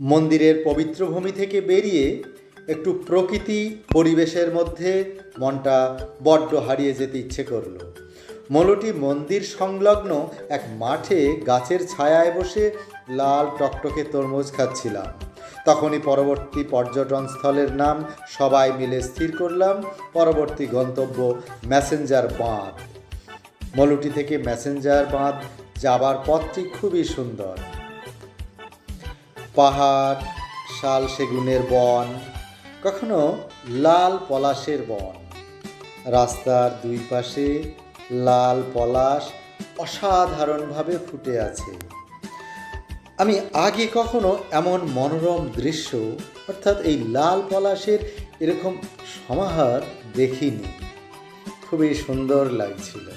মন্দিরের পবিত্র ভূমি থেকে বেরিয়ে একটু প্রকৃতি পরিবেশের মধ্যে মনটা বড্ড হারিয়ে যেতে ইচ্ছে করল। মৌলটি মন্দির সংলগ্ন এক মাঠে গাছের ছায়ায় বসে লাল টকটকে তরমুজ খাচ্ছিলাম। তখনই পরবর্তী পর্যটন স্থলের নাম সবাই মিলে স্থির করলাম। পরবর্তী গন্তব্য ম্যাসেঞ্জার বাঁধ। মলুটি থেকে ম্যাসেঞ্জার বাঁধ যাবার পথটি খুবই সুন্দর। পাহাড়, শাল সেগুনের বন, কখনো লাল পলাশের বন। রাস্তার দুই পাশে লাল পলাশ অসাধারণভাবে ফুটে আছে। আমি আগে কখনো এমন মনোরম দৃশ্য, অর্থাৎ এই লাল পলাশের এরকম সমাহার দেখিনি। খুবই সুন্দর লাগছিল।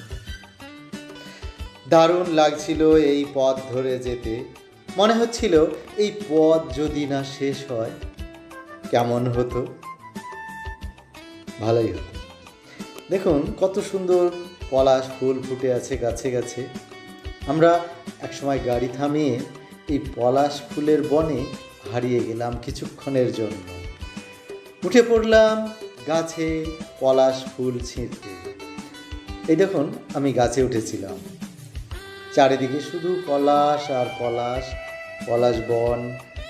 দারুণ লাগছিল এই পথ ধরে যেতে। মনে হচ্ছিল, এই পথ যদি না শেষ হয়, কেমন হতো? ভালোই হতো। দেখুন, কত সুন্দর পলাশ ফুল ফুটে আছে গাছে গাছে। আমরা একসময় গাড়ি থামিয়ে এই পলাশ ফুলের বনে হারিয়ে গেলাম কিছুক্ষণের জন্য। উঠে পড়লাম গাছে পলাশ ফুল ছিঁড়তে। এই দেখুন, আমি গাছে উঠেছিলাম। চারিদিকে শুধু পলাশ আর পলাশ পলাশ বন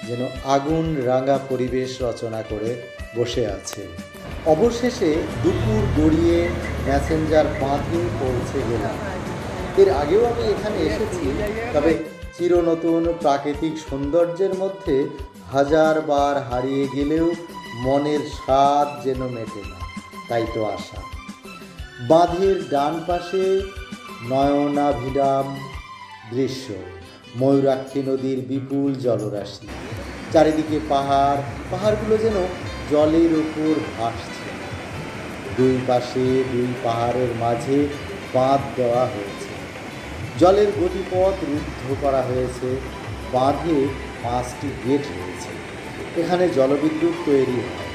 যেন আগুন রাঙা পরিবেশ রচনা করে বসে আছে। অবশেষে দুপুর গড়িয়ে ম্যাসেঞ্জার বাঁধে পৌঁছে গেলাম। এর আগেও আমি এখানে এসেছি, তবে চিরনতুন প্রাকৃতিক সৌন্দর্যের মধ্যে হাজারবার হারিয়ে গেলেও মনের স্বাদ যেন মেটে না, তাই তো আশা। বাঁধের ডান পাশে নয়নাভিরাম দৃশ্য। ময়ূরাক্ষী নদীর বিপুল জলরাশি। চারিদিকে পাহাড়, পাহাড়গুলো যেন জলের উপর ভাসছে। দুই পাশে দুই পাহাড়ের মাঝে বাঁধ দেওয়া হয়েছে। জলের গতিপথ রুদ্ধ করা হয়েছে। বাঁধে পাঁচটি গেট রয়েছে। এখানে জলবিদ্যুৎ তৈরি হয়।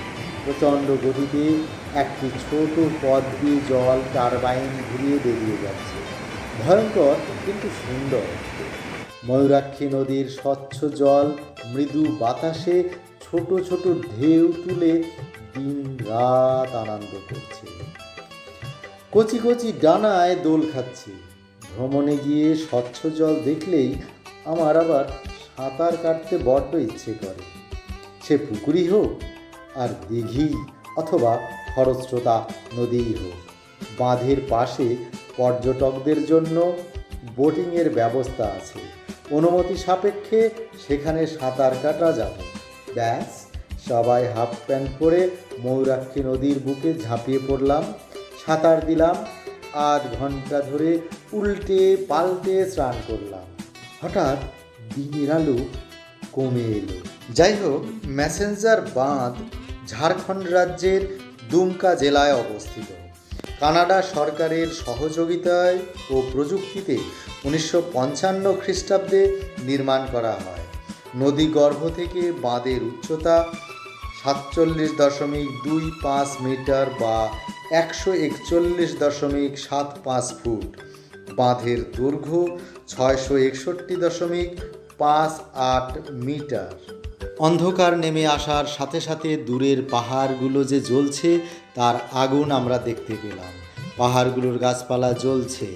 প্রচণ্ড গতিতে একটি ছোট পথ দিয়ে জল টারবাইন ঘুরিয়ে বেরিয়ে যাচ্ছে। ভয়ঙ্কর, কিন্তু সুন্দর। ময়ূরাক্ষী নদীর স্বচ্ছ জল, মৃদু বাতাসে ছোট ছোট ঢেউ তুলে দিন রাত আনন্দ করছে। কচি কচি ডানায় দোল খাচ্ছে। ভ্রমণে গিয়ে স্বচ্ছ জল দেখলেই আমার আবার সাঁতার কাটতে বড্ড ইচ্ছে করে। সে পুকুরই হোক আর দিঘি অথবা খরস্রোতা নদীই হোক। বাঁধের পাশে পর্যটকদের জন্য বোটিংয়ের ব্যবস্থা আছে। অনুমতি সাপেক্ষে সেখানে সাঁতার কাটা যাবে। ব্যাস, সবাই হাফ প্যান্ট পরে ময়ূরাক্ষী নদীর বুকে ঝাঁপিয়ে পড়লাম, সাঁতার দিলাম, আধ ঘণ্টা ধরে উল্টে পাল্টে স্নান করলাম। হঠাৎ দিনের আলো কমে এলো। যাই হোক, ম্যাসেঞ্জার বাঁধ ঝাড়খণ্ড রাজ্যের দুমকা জেলায় অবস্থিত। কানাডা সরকারের সহযোগিতায় ও প্রযুক্তিতে উনিশশো পঞ্চান্ন খ্রিস্টাব্দে নির্মাণ করা হয়। নদী গর্ভ থেকে বাঁধের উচ্চতা সাতচল্লিশ দশমিক দুই পাঁচ মিটার বা একশো একচল্লিশ দশমিক সাত পাঁচ ফুট। বাঁধের দৈর্ঘ্য ছয়শো একষট্টি দশমিক পাঁচ আট মিটার। অন্ধকার নেমে আসার সাথে সাথে দূরের পাহাড়গুলো যে জ্বলছে, তার আগুন আমরা দেখতে পেলাম। পাহাড়গুলোর গাছপালা জ্বলছে।